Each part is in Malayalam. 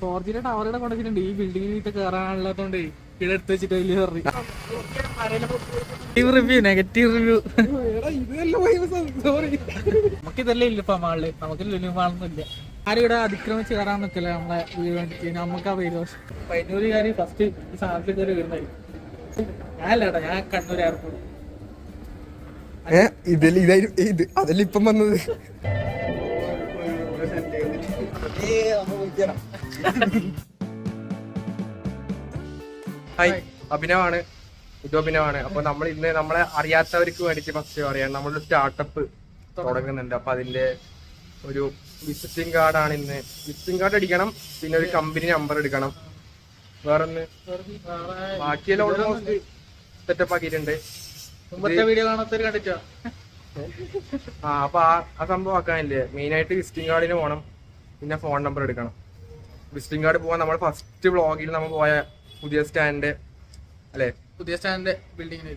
ഫോർ ജിയുടെ ടവറുടെ കൊണ്ടുവച്ചിട്ടുണ്ട് ഈ ബിൽഡിങ്ങിലേക്ക് കേറാനുള്ളതുകൊണ്ട് ഇവിടെ എടുത്ത് വെച്ചിട്ട് വലിയ റിവ്യൂ നെഗറ്റീവ് റിവ്യൂ നമുക്ക് ഇതല്ലേ ഇല്ല ഇപ്പൊ മാളിൽ നമുക്ക് ലുലുമാളൊന്നുമില്ല ആരും ഇവിടെ അതിക്രമിച്ച് കയറാൻ നിൽക്കില്ല നമ്മളെ വീട് വേണ്ടിട്ട്. നമുക്ക് ആ പേര് പതിനൂറുകാരി ഫസ്റ്റ് ഈ സാധനത്തിൽ കയറി വരുന്നതായിരിക്കും ഞാനല്ലേട്ടാ ഞാൻ കണ്ണൂർ എയർപോർട്ട് ഇതായിരുന്നു ഇത് അതല്ല ഇപ്പം വന്നത്? ഹായ് അഭിനവാണ്. ഇത് അഭിനവാണ് അപ്പൊ നമ്മൾ ഇന്ന് നമ്മളെ അറിയാത്തവർക്ക് വേണ്ടി ഫസ്റ്റ് പറയാം. നമ്മളൊരു സ്റ്റാർട്ടപ്പ് തുടങ്ങുന്നുണ്ട്. അപ്പൊ അതിന്റെ ഒരു വിസിറ്റിംഗ് കാർഡ് ആണ് ഇന്ന്. വിസിറ്റിംഗ് കാർഡ് അടിക്കണം പിന്നെ ഒരു കമ്പനി നമ്പർ എടുക്കണം. വേറൊന്ന്? ബാക്കിയെല്ലാം ഓൾമോസ്റ്റ് സെറ്റപ്പ് ആക്കിയിട്ടുണ്ട്. ആ അപ്പൊ ആ ആ സംഭവം ആക്കാനില്ലേ? മെയിൻ ആയിട്ട് വിസിറ്റിംഗ് കാർഡിന് പോകണം പിന്നെ ഫോൺ നമ്പർ എടുക്കണം. വിസിറ്റിംഗ് കാർഡ് പോകാൻ നമ്മൾ ഫസ്റ്റ് വ്ളോഗിൽ നമ്മൾ പോയ പുതിയ സ്റ്റാൻഡ് അല്ലേ? പുതിയ സ്റ്റാൻഡ് ബിൽഡിംഗ്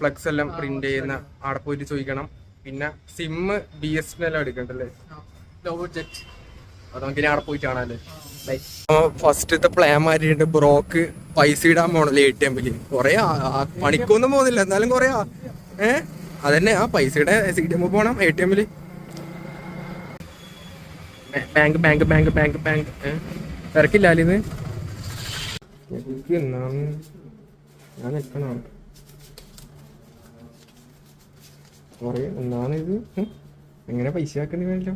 ഫ്ലക്സ് എല്ലാം പ്രിന്റ് ചെയ്യുന്ന അവിടെ പോയിട്ട് ചോദിക്കണം. പിന്നെ സിം ബി എസ് എൻ എല്ലാം എടുക്കണ്ടല്ലേ? അത് നമുക്ക് അവിടെ പോയിട്ട് കാണാല്ലേ? ഫസ്റ്റത്തെ പ്ലാൻ മാറ്റിയിട്ട് ബ്രോക്ക് പൈസ ഇടാൻ പോണല്ലേ എ ടി എമ്മിൽ കൊറേ പണിക്കൊന്നും പോകുന്നില്ല. എന്നാലും കൊറേ ഏഹ് അതന്നെ ആ പൈസയുടെ സി ടി എം പോണം എ ടി എമ്മിൽ bank bank bank bank bank. തിരക്കില്ല അല്ലിന്ന് എനിക്ക് എന്നാണ് ഞാൻ നിൽക്കണം എന്നാണ് ഇത് എങ്ങനെ പൈസ ആക്കുന്ന വേണ്ടല്ലോ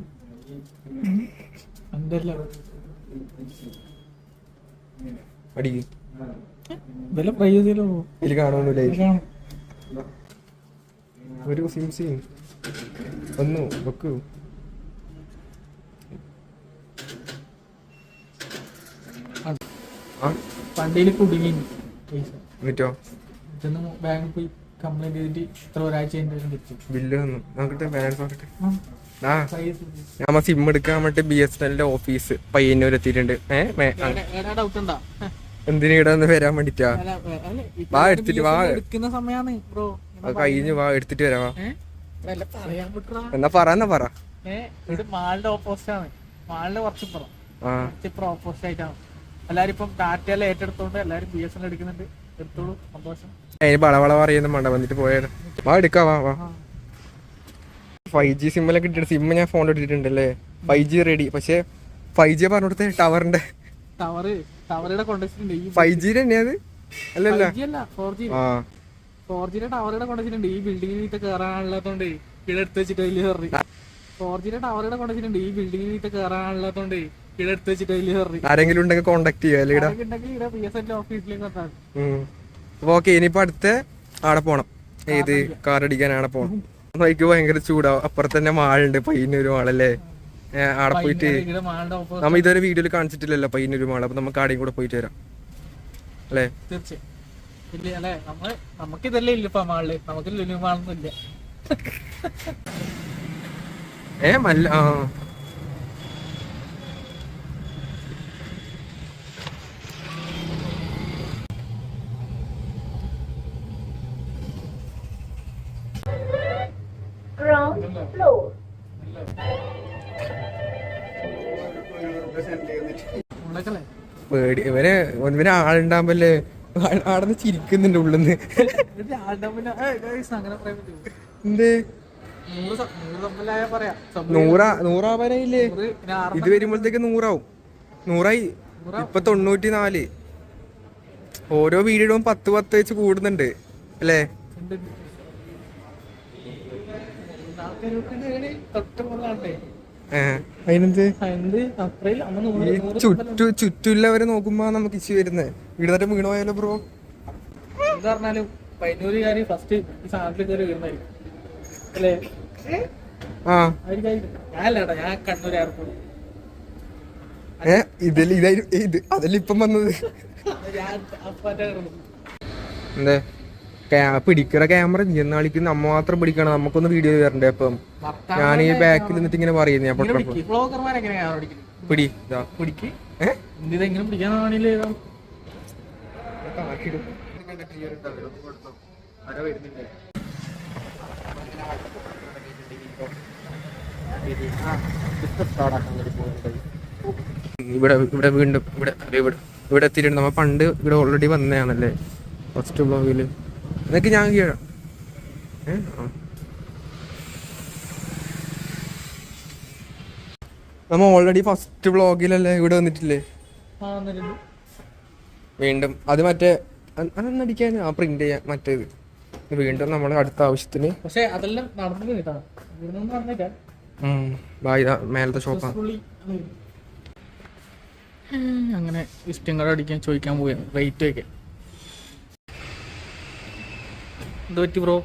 എന്തല്ല അടി. വില പ്രൈസ് ചെയ്യലോ ഇതിൽ കാണുന്നില്ല ഒരു സിം സിം. വന്നു വെക്കൂ. വണ്ടിയിൽ കുടുങ്ങി. എന്നിട്ടോ? ബാങ്കിൽ പോയി കംപ്ലൈന്റ് ചെയ്തിട്ട് ഇത്ര ഒരാഴ്ച ബില്ല് തന്നു. നോക്കട്ടെ ബാലൻസ് നോക്കട്ടെ. ആ, ഞാൻ സിം എടുക്കാൻ വേണ്ടി ബി എസ് എല്ലിന്റെ ഓഫീസ് പയ്യന്നൂർ എത്തിയിട്ടുണ്ട്. ഏ? ഡൗട്ട് ഉണ്ടാ? എന്തിനു ഇവിടെ ഒന്ന് വരാൻ വേണ്ടിട്ടാ? വാ, എടുത്തിട്ട് വാ. എടുക്കുന്ന സമയാണ് ബ്രോ കഴിഞ്ഞ് വാ എടുത്തിട്ട് പറയാൻ പറ്റാ എന്നാ പറ എന്നാ പറ. മാളിന്റെ ഓപ്പോസിറ്റ് ആണ്. മാളിന്റെ കുറച്ച് ഇപ്പുറം ആ. കുറച്ച് ഇപ്പുറം ഓപ്പോസിറ്റ് ആയിട്ടാണ്. എല്ലാരും ഇപ്പം ടാറ്റയെല്ലാം ഏറ്റെടുത്തോണ്ട് എല്ലാരും ബി എസ് എൻ എടുക്കുന്നുണ്ട്. എടുത്തോളൂ. സന്തോഷം. വളവള പറയുന്ന വന്നിട്ട് പോയാലോ വാ എടുക്കാ വാ വാ. ഫൈവ് ജി സിമ്മിലൊക്കെ ഇട്ടിട്ട് സിം ഞാൻ ഫോണിൽ ഇട്ടിട്ടുണ്ടല്ലേ ഫൈവ് ജി റെഡി പക്ഷേ ഫൈവ് ജി പറഞ്ഞു കൊടുത്തേ ടവറിന്റെ ടവറ് ടവറുടെ കൊണ്ടുവച്ചിട്ടുണ്ട് ഈ ഫൈവ് ജി തന്നെയത് അല്ലല്ല 5G ഫോർ ജി ഫോർ ജിയുടെ ടവറുടെ കൊണ്ടുവച്ചിട്ടുണ്ട് ഈ ബിൽഡിങ്ങിൽ കയറാനുള്ളതുകൊണ്ട് ഇവിടെ എടുത്ത് വെച്ചിട്ട് വലിയ ഹെറി ഫോർ ജിയുടെ ടവറുടെ കൊണ്ടുവച്ചിട്ടുണ്ട് ഈ ബിൽഡിങ്ങിൽ കയറാനുള്ളതുകൊണ്ട് ആരെങ്കിലും ഉണ്ടെങ്കിൽ കോണ്ടാക്ട് ചെയ്യാം അപ്പൊ ഓക്കെ ഇനിയിപ്പോ അടുത്ത ആടെ പോണം. ഏത് കാർ അടിക്കാൻ ആടെ പോണം. ബൈക്ക് ഭയങ്കര ചൂടാവും അപ്പുറത്ത് തന്നെ മാളുണ്ട് പയ്യന്നൊരു മാളല്ലേ ആടെ പോയിട്ട് നമ്മ ഇതുവരെ വീഡിയോയിൽ കാണിച്ചിട്ടില്ലല്ലോ പയ്യന്നൊരു മാൾ. അപ്പൊ നമുക്ക് ആടെയും കൂടെ പോയിട്ട് വരാം. അല്ലേ? തീർച്ചയായും. മാളിൽ നമുക്ക് ലുലു മാളൊന്നും ഇല്ല. ഏ മല്ല ആ. പേടി. ഇവരെ ഇവന് ആളുണ്ടാകുമ്പല്ലേ ആടന്ന് ചിരിക്കുന്നുണ്ട് ഉള്ളിന്ന്. എന്തേ? നൂറ് നൂറാവാനായില്ലേ ഇത് വരുമ്പോഴത്തേക്ക് നൂറാവും. നൂറായി. ഇപ്പൊ തൊണ്ണൂറ്റി നാല് ഓരോ വീഡിയോയും പത്ത് പത്ത് വെച്ച് കൂടുന്നുണ്ട്. അല്ലേ? തൊട്ട് അതിനെന്ത്? ചുറ്റു ചുറ്റുള്ളവരെ നോക്കുമ്പോ നമുക്ക് ഇച്ചി വരുന്നത് ഇടുന്നിട്ട് വീണ് പോയാലോ ബ്രോ? എന്താ പറഞ്ഞാലും പതിനൂറുകാര് ഫസ്റ്റ് ഈ സാധനത്തിൽ കയറി വരുന്നതായിരിക്കും അല്ലേ? ആ. ഞാനല്ലേട്ടാ ഞാൻ കണ്ണൂർ എയർപോർട്ട് ഏ ഇതിൽ ഇതായിരുന്നു ഇത് അതല്ല ഇപ്പം വന്നത്? എന്തേ? പിടിക്കണ ക്യാമറ എന്നാളിക്ക് നമ്മ മാത്രം പിടിക്കണം നമുക്കൊന്ന് വീഡിയോ വരണ്ടേ അപ്പം? ഞാൻ ഈ ബാക്കിൽ നിന്നിട്ട് ഇങ്ങനെ പറയുന്നേ അപ്പൊ പിടി ഇവിടെ ഇവിടെ വീണ്ടും ഇവിടെ ഇവിടെ ഇവിടെ എത്തിയിട്ടുണ്ട്. നമ്മ പണ്ട് ഇവിടെ ഓൾറെഡി വന്നതാണല്ലേ? ഫസ്റ്റ് ബ്ലോഗിൽ എന്നൊക്കെ ഞാൻ കീഴാം. ഏ. നമ്മ ഓൾറെഡി ഫസ്റ്റ് ബ്ലോഗിലല്ലേ ഇവിടെ വന്നിട്ടില്ലേ? വീണ്ടും. അത് മറ്റേ അടിക്കാൻ അതൊന്നടിക്കാൻ ആ പ്രിന്റ് ചെയ്യാൻ മറ്റേത്. വീണ്ടും നമ്മൾ അടുത്ത ആവശ്യത്തിന്. പക്ഷേ അതെല്ലാം മേലത്തെ ഷോപ്പാണ് അങ്ങനെ കാർഡ് അടിക്കാൻ ചോദിക്കാൻ പോയാണ് റേറ്റ് ഒക്കെ. എന്ത് പറ്റി ബ്രോ?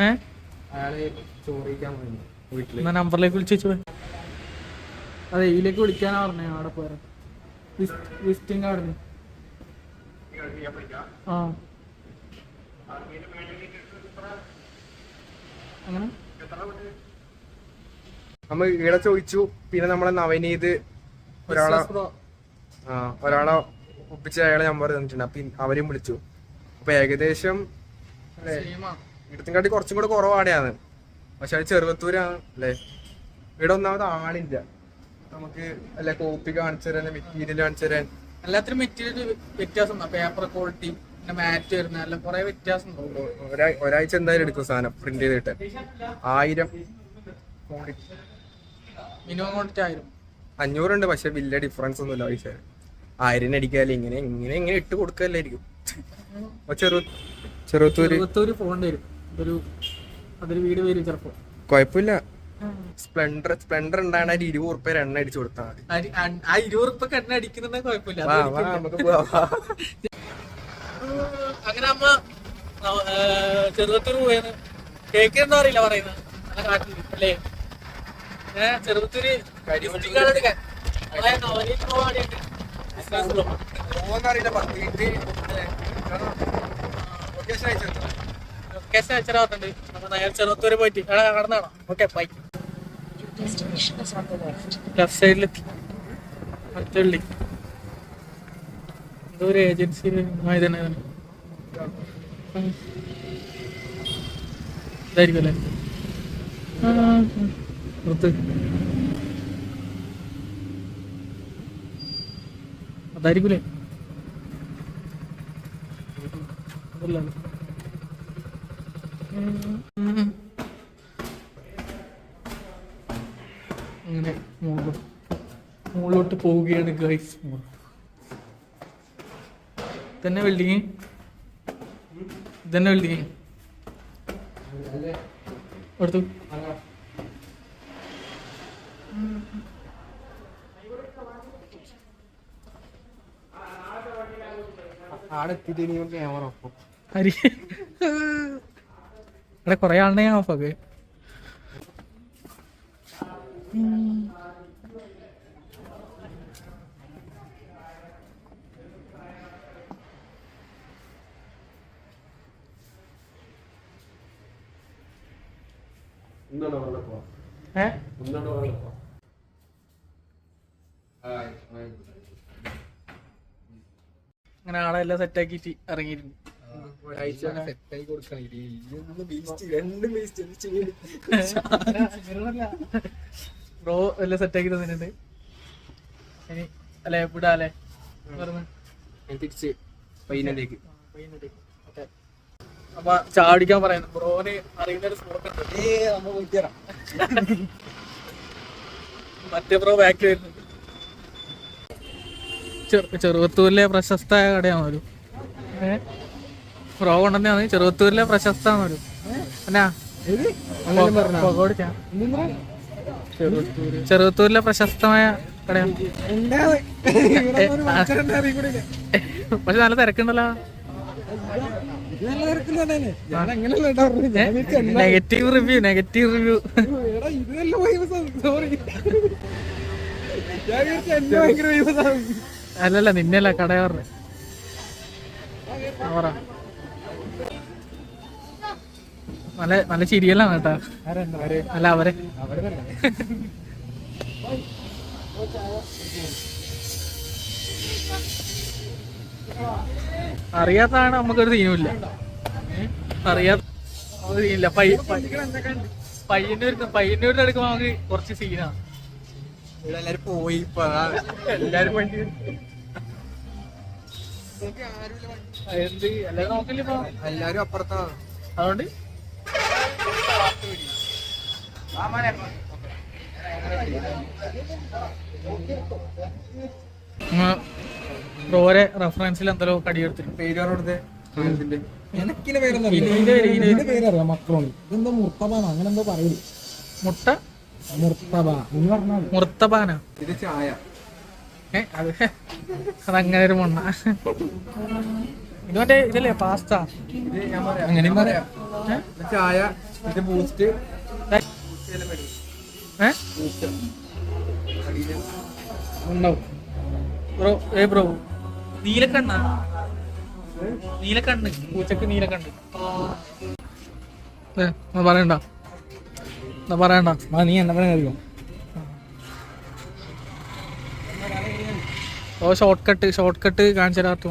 ഏ? എന്നാ നമ്പറിലേക്ക് വിളിച്ചു വെച്ചു. അതെ ഇതിലേക്ക് വിളിക്കാനാ പറഞ്ഞേ അവിടെ പോരാ വിസിറ്റിംഗ് കാർഡിന് ആ. അങ്ങനെ? നമ്മ ഇവിടെ ചോദിച്ചു പിന്നെ നമ്മളെ നവനീത് ഒരാളെ ഒരാളെ ഒപ്പിച്ച് അയാളെ നമ്പർ തന്നിട്ടുണ്ട്. അപ്പൊ അവരെയും വിളിച്ചു. അപ്പൊ ഏകദേശം. ഇടത്തിൻകാട്ടി കുറച്ചും കൂടെ കുറവാടെയാണ്. പക്ഷെ അത് ചെറുവത്തൂരാണ് അല്ലേ? ഇവിടെ ഒന്നാമത് ആളില്ല. നമുക്ക് അല്ലെ കോപ്പി കാണിച്ചു തരാൻ മെറ്റീരിയൽ കാണിച്ചു തരാൻ. എല്ലാത്തിനും മെറ്റീരിയൽ വ്യത്യാസം പേപ്പർ ക്വാളിറ്റി പിന്നെ മാറ്റ് വരുന്ന എല്ലാം കുറെ വ്യത്യാസം ഒരാഴ്ച എന്തായാലും എടുക്കും സാധനം പ്രിന്റ് ചെയ്തിട്ട്. ആയിരം മിനിമം ക്വാണ്ടിറ്റി ആയിരം. അഞ്ഞൂറുണ്ട് പക്ഷെ വലിയ ഡിഫറൻസ് ഒന്നുമില്ല പൈസ ആയിരം അടിക്കാല്ലേ ഇങ്ങനെ ഇങ്ങനെ ഇങ്ങനെ ഇട്ട് കൊടുക്കല്ലായിരിക്കും ചെറുത്തൂര് ഇരുപത്തൊരു ഫോൺ വരും. ഒരു അതൊരു വീട് വരും ചിലപ്പോ. കുഴപ്പമില്ല സ്പ്ലെൻഡർ സ്പ്ലെൻഡർ ഉണ്ടാണ് ഒരു ഇരുപത് ഉറുപ്പ എണ്ണ അടിച്ചു കൊടുത്താൽ മതി. ആ- ഇരുപത് ഉറുപ്പ എണ്ണ അടിക്കുന്നുണ്ടെ കുഴപ്പമില്ല. അങ്ങനെ അമ്മ ചെറുപത്തൂർ പോയത് കേക്ക് എന്താ അറിയില്ല പറയുന്നത് അല്ലേ? bro ആദ്യമായിട്ട് business bro. പോവോന്നറിയില്ല, പത്ത് അപ്പൊ നേരെ ചെറുപത്തൂര് പോയിട്ട്. എടാ കടന്നാണോ ഓക്കെ ബൈ ലെഫ്റ്റ് സൈഡിലെത്തി അടുത്ത ഉള്ളി എന്തോ ഒരു ഏജൻസി തന്നെ ഇതായിരിക്കും അല്ലേ? ആ, ഉം. അതായിരിക്കൂലേ? ഉം. അങ്ങനെ മുകളിലോട്ട് മുകളിലോട്ട് പോവുകയാണ് ഗൈസ് തന്നെ വെൽഡിങ് ഇതന്നെ വെൽഡിങ് എടുത്തു. ആടെ എത്തിയിട്ട് ഇനി ക്യാമറ ഒപ്പം ഹരി. ഇവിടെ കൊറേ ആളിനെ ഓഫാക്ക് അങ്ങനെ ആളെല്ലാം സെറ്റാക്കിട്ട് ഇറങ്ങിയിട്ടുണ്ട്. ബ്രോ എല്ലാം സെറ്റാക്കി തന്നിട്ടുണ്ട് ഇനി അല്ലെ വിടാ അല്ലേ തിരിച്ച് പയ്യനിലേക്ക് അപ്പൊ ചാടിക്കാൻ പറയുന്നു ബ്രോന് അറിയുന്ന ഒരു സ്പോട്ട് ഉണ്ട് മറ്റേ ബ്രോ ബാക്ക് വരുന്നുണ്ട് ചെറു- ചെറുവത്തൂരിലെ പ്രശസ്തമായ കടയാണോ ഒരു ഏ ബ്രോ കൊണ്ടുവന്നാണ് ചെറുവത്തൂരിലെ പ്രശസ്തമാണ് ഒരു എന്നാ ചെറുവത്തൂരിലെ പ്രശസ്തമായ. പക്ഷെ നല്ല തിരക്കുണ്ടല്ലോ നെഗറ്റീവ് റിവ്യൂ നെഗറ്റീവ് റിവ്യൂ അല്ലല്ല നിന്നല്ല കട പറഞ്ഞു പറ നല്ല നല്ല ചിരിയെല്ലാം കേട്ടാ. അല്ല അവരെ. അറിയാത്തതാണ് നമുക്കൊരു സീനുമില്ല. അറിയാത്ത പയ്യ പയ്യന്നൂർ പയ്യന്നൂരിന്റെ അടുക്കുമ്പോ നമുക്ക് കുറച്ച് സീനാണ് എല്ലാരും പോയി എല്ലാരും വണ്ടി എന്ത്? എല്ലാരും നോക്കില്ല ഇപ്പൊ? എല്ലാരും അപ്പുറത്താണ് അതുകൊണ്ട് ബ്രോരെ റെഫറൻസിൽ എന്തല്ലോ കടിയെടുത്തിട്ടുണ്ട് പേര് പറഞ്ഞോടത്തെ എനിക്കിന്റെ പേരൊന്നും ഇതിന്റെ പേരറിയാം മക്കളോട് ഇതെന്തോ മുർത്തബാണ്? അങ്ങനെ എന്തോ പറയൂ മുട്ട? മുർത്തബാന? ഇത് ചായ. അത് അതങ്ങനെ ഒരു മണ്ണ. ഇത് മറ്റേ ഇതല്ലേ പാസ്ത ഞാൻ പറയാം. ചായ ഇത് ബൂസ്റ്റ് ബ്രോ ഏ ബ്രോ? നീലക്കണ്ണ നീലക്കണ്ണ് പൂച്ചക്ക് നീലക്കണ്ണ് ഏ എന്നാ പറയണ്ട. എന്നാ പറയണ്ട. ആ, നീ എന്നെ പറയാൻ അറിയോ? ഓ ഷോർട്ട് കട്ട് ഷോർട്ട് കട്ട് കാണിച്ചു തരാത്ത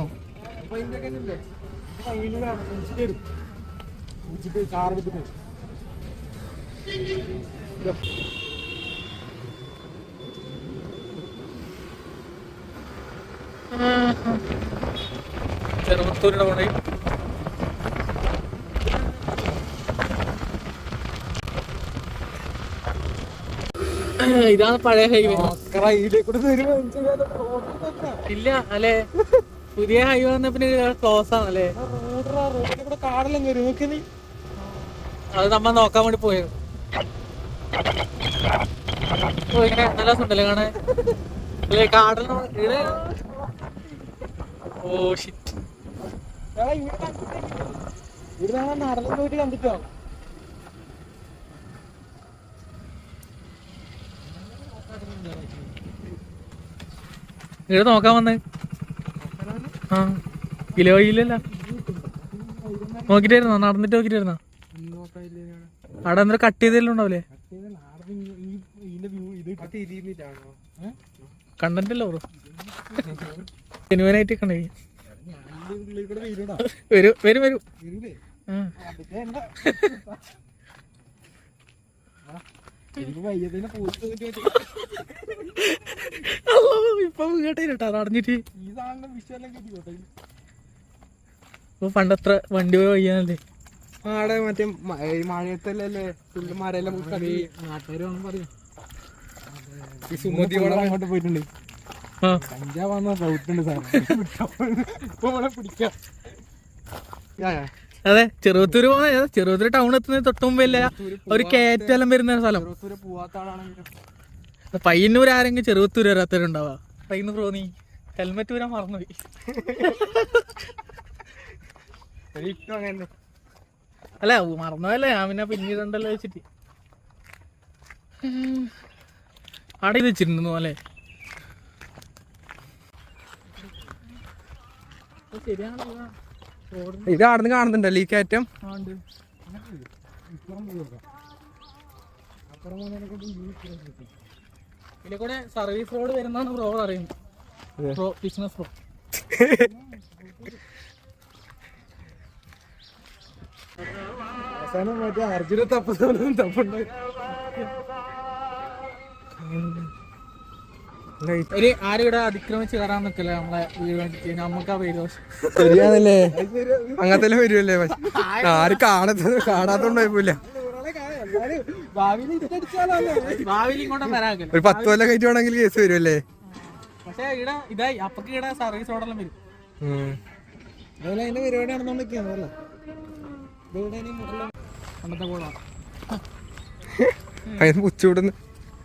ചെറുപത്തൂരിയുടെ പോണേ. ഇതാണ് പഴയ ഹൈവേ ഇല്ല. അല്ലേ? പുതിയ ഹൈവേ വന്ന പിന്നെ ക്ലോസ് ആണല്ലേ അത് നമ്മ നോക്കാൻ വേണ്ടി പോയത്. നല്ല രസമുണ്ടല്ലേ കാണാൻ അല്ലേ ഓ ഷിറ്റ് കണ്ടിട്ടോ ഇവിടെ നോക്കാൻ വന്നേ. ആ കിലോ ഇല്ലല്ല നോക്കിട്ടായിരുന്നോ? നടന്നിട്ട് നോക്കിട്ടായിരുന്നോ? അവിടെ എന്തൊരു കട്ട് ചെയ്തെല്ലാം ഉണ്ടാവില്ലേ കണ്ടല്ലോ ജനുവനായിട്ട് കണ്ടേ വരും വരും വരും. ഇപ്പൊ പണ്ടത്ര വണ്ടി പോയി വയ്യാനല്ലേ ആടെ മറ്റേ ഈ മഴയത്തല്ലേ ഫുള്ള് മരയെല്ലാം നാട്ടുകാർ പറയും. ഈ സുമതി ഇവിടെ അങ്ങോട്ട് പോയിട്ടുണ്ട്. കഞ്ചാവാന്ന് ഡൗട്ടുണ്ട് പിടിക്കാം. അതെ ചെറുപത്തൂര് പോകാൻ ചെറുപത്തൂര് ടൗൺ എത്തുന്നത് തൊട്ട് മുമ്പല്ലേ ഒരു കയറ്റെല്ലാം വരുന്ന സ്ഥലം. പയ്യന്നൂർ ആരെങ്കിലും ചെറുപത്തൂര് വരാത്തവരുണ്ടാവാ? പയ്യന്ന് പോന്നി ഹെൽമെറ്റ് വരാൻ മറന്നുപോയി. അല്ല മറന്നതല്ലേ? ഞാൻ പിന്നെ പിന്നീടുണ്ടല്ലോ വെച്ചിട്ട്. അവിടെ ഇത് വെച്ചിരുന്നു അല്ലേ ഇത് ആടുന്ന് കാണുന്നുണ്ടല്ലോ ഈ കയറ്റം? ഇതിലെ കൂടെ സർവീസ് റോഡ് വരുന്നതാണ് ബ്രോ അറിയുന്നത് ബ്രോ ബിസിനസ് ബ്രോ അവസാനം മറ്റേ അർജുന തപ്പുന്ന തപ്പുണ്ട്. ഒരു ആരും അതിക്രമിച്ച് കയറാൻ നിൽക്കില്ല. നമ്മളെ വീട് നമുക്ക് ആ പേര് ശരിയാണല്ലേ? അങ്ങനത്തെ വരുമല്ലേ ആരും കാണത്ത കാണാത്തോണ്ട് കുഴപ്പമില്ല. ഭാവിയിൽ ഇതടിച്ചാലോ ഭാവിയിൽ വരാക്കില്ല ഒരു പത്ത് കൊല്ലം കഴിച്ചു വേണമെങ്കിൽ കേസ് വരുമല്ലേ പക്ഷേ ഇവിടെ ഇതായി. അപ്പൊക്ക് ഇവിടെ സർവീസ് ഓടെല്ലാം വരും. അതുപോലെ അതിന്റെ പരിപാടി നടന്നോണ്ടിരിക്കുകയാണ് അതല്ല ഇവിടെ ഇനി മുകളിൽ പണ്ടത്തെ പോളാ അതിന് പുച്ചുവിടുന്ന്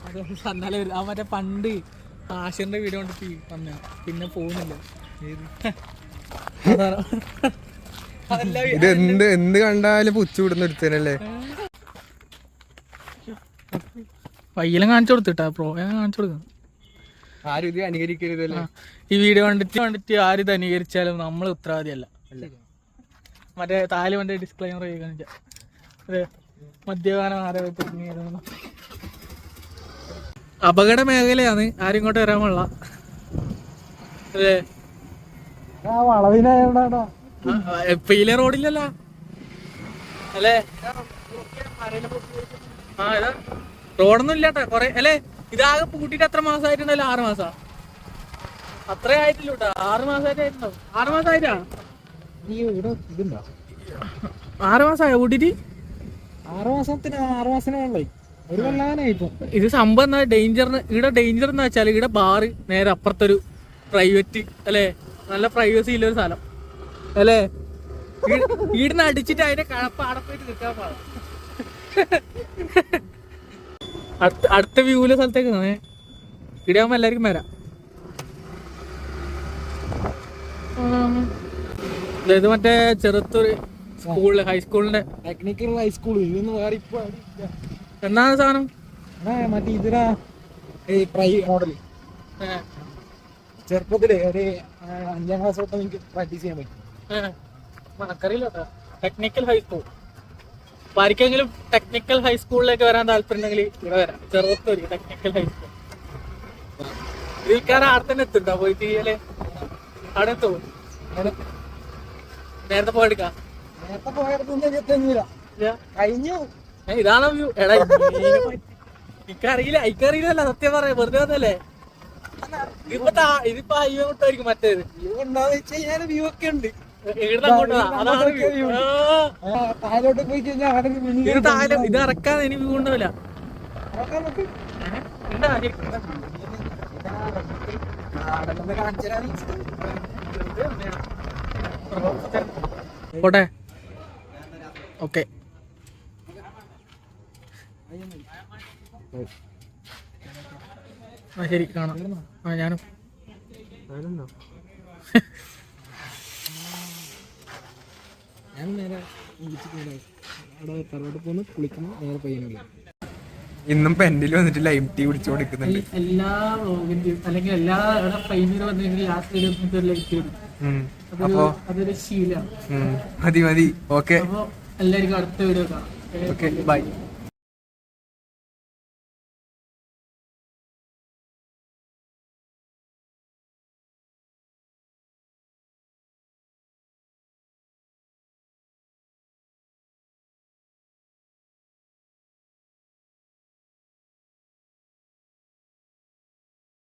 അത് തന്നാലെ ആ മറ്റേ പണ്ട് ആശിറിന്റെ വീഡിയോ കണ്ടിട്ട് വന്ന പിന്നെ പോകുന്നില്ല. ഇത് എന്ത് എന്ത് കണ്ടാലും പുച്ചുവിടുന്ന ഒരുത്തനല്ലേ? പയ്യലും കാണിച്ചു കൊടുത്തിട്ടാ പ്രോ ഞാൻ കാണിച്ചു കൊടുക്കുന്നു ആരും ഇത് അനുകരിക്കരുതല്ലേ ഈ വീഡിയോ കണ്ടിട്ട് കണ്ടിട്ട് ആരും ഇത് അനുകരിച്ചാലും നമ്മൾ ഉത്തരവാദിയല്ല. മറ്റേ താൽ വണ്ടി ഡിസ്ക്ലൈമർ കാണിച്ച മദ്യപാനം അപകട മേഖലയാണ് ആരും ഇങ്ങോട്ട് വരാൻ പാടില്ല അല്ലേ ആ വളവിനായോണ്ടാ പെയിലെ റോഡില്ലല്ലോ അല്ലേ? ആ ഇതാ. റോഡൊന്നും ഇല്ലാട്ടാ കൊറേ അല്ലേ? ഇതാകെ പൂട്ടിട്ട് എത്ര മാസമായിട്ടുണ്ടല്ലോ ആറ് മാസം. അത്രേ ആയിട്ടില്ല കേട്ടോ ആറ് മാസമായിട്ടുണ്ടാവും ആറ് മാസമായിട്ടാ നീ ഇവിടെ ഇതുണ്ടോ ആറ് മാസമായോ പൂട്ടിട്ട് ഒരു ഇത് സംഭവം എന്നാ ഡേഞ്ചറിന് ഇവിടെ ഡേഞ്ചർ എന്ന് വെച്ചാൽ ഇവിടെ ബാറ് നേരെ അപ്പുറത്തൊരു പ്രൈവറ്റ് അല്ലേ? നല്ല പ്രൈവസി ഉള്ള ഒരു സ്ഥലം. അല്ലേ? വീടിന് അടിച്ചിട്ട് അതിന്റെ കഴപ്പ് അവിടെ നിൽക്കാൻ പാടാം. അടുത്ത അടുത്ത വ്യൂവിലെ സ്ഥലത്തേക്ക് ഏ ഇവിടെ ആവുമ്പോ എല്ലാവർക്കും വരാം. ഇത് മറ്റേ ചെറുത്തൂര് സ്കൂളിൽ ഹൈസ്കൂളിന്റെ ടെക്നിക്കൽ ഹൈസ്കൂൾ ഇതൊന്നും വേറെ ഇപ്പൊ എന്താണ് സാധനം? മറ്റേ ഇതിനാ ഈ പ്രൈ മോഡൽ ചെറുപ്പത്തിൽ ഒരു അഞ്ചാം ക്ലാസ് തൊട്ട് എനിക്ക് പ്രാക്ടീസ് ചെയ്യാൻ പറ്റും. ടെക്നിക്കൽ ഹൈസ്കൂൾ അപ്പൊ ആർക്കെങ്കിലും ടെക്നിക്കൽ ഹൈസ്കൂളിലേക്ക് വരാൻ താല്പര്യം ഉണ്ടെങ്കിൽ ഇവിടെ വരാം. ചെറുപ്പത്തൊരു ടെക്നിക്കൽ ഹൈസ്കൂൾ ഇതിൽക്കാരൻ അവിടെ തന്നെ എത്തുണ്ടോ പോയി തീയൽ അവിടെ എത്തുമോ നേരത്തെ പോയെടുക്കാം നേരത്തെ പോയടത്തൊന്നും കഴിഞ്ഞു ഇതാണോ വ്യൂ എടാ എനിക്കറിയില്ല എനിക്കറിയില്ലല്ലോ സത്യം പറയാ വെറുതെ വന്നല്ലേ ഇതിപ്പോ ഇതിപ്പോ ഹൈവേ വിട്ടായിരിക്കും മറ്റേത് വ്യൂ ഉണ്ടാവും വെച്ച് കഴിഞ്ഞാൽ വ്യൂ ഒക്കെ ഉണ്ട് താഴോട്ട് പോയി കഴിഞ്ഞാൽ ഇത് ഇറക്കാൻ ഇനി വ്യൂ ഉണ്ടാവില്ല നോക്കാം നമുക്ക്. എന്താ ശരിക്കും കാടലൊന്ന് കാണിച്ചു തരാന്ന് വെച്ചിട്ട്. പോട്ടെ ഓക്കെ ആ ശരി കാണാം. ആ ഞാനും. ഞാൻ നേരെ അവിടെ പോന്ന് കുളിക്കുന്നു നേരെ പയ്യനില്ല. ഇന്നും പെൻഡിൽ വന്നിട്ട് ലൈം ടീ കുടിച്ചു കൊടുക്കുന്നുണ്ട്. എല്ലാ വ്ളോഗിന്റെയും അല്ലെങ്കിൽ എല്ലാ പൈനീർ വന്നെങ്കിൽ ലാസ്റ്റ് ഇടും. ഉം. അതൊരു അപ്പോ? അതൊരു ശീലമാണ് ഉം. മതി മതി. ഓക്കെ. അപ്പൊ എല്ലാവർക്കും അടുത്ത വീഡിയോ കാണാം. Okay bye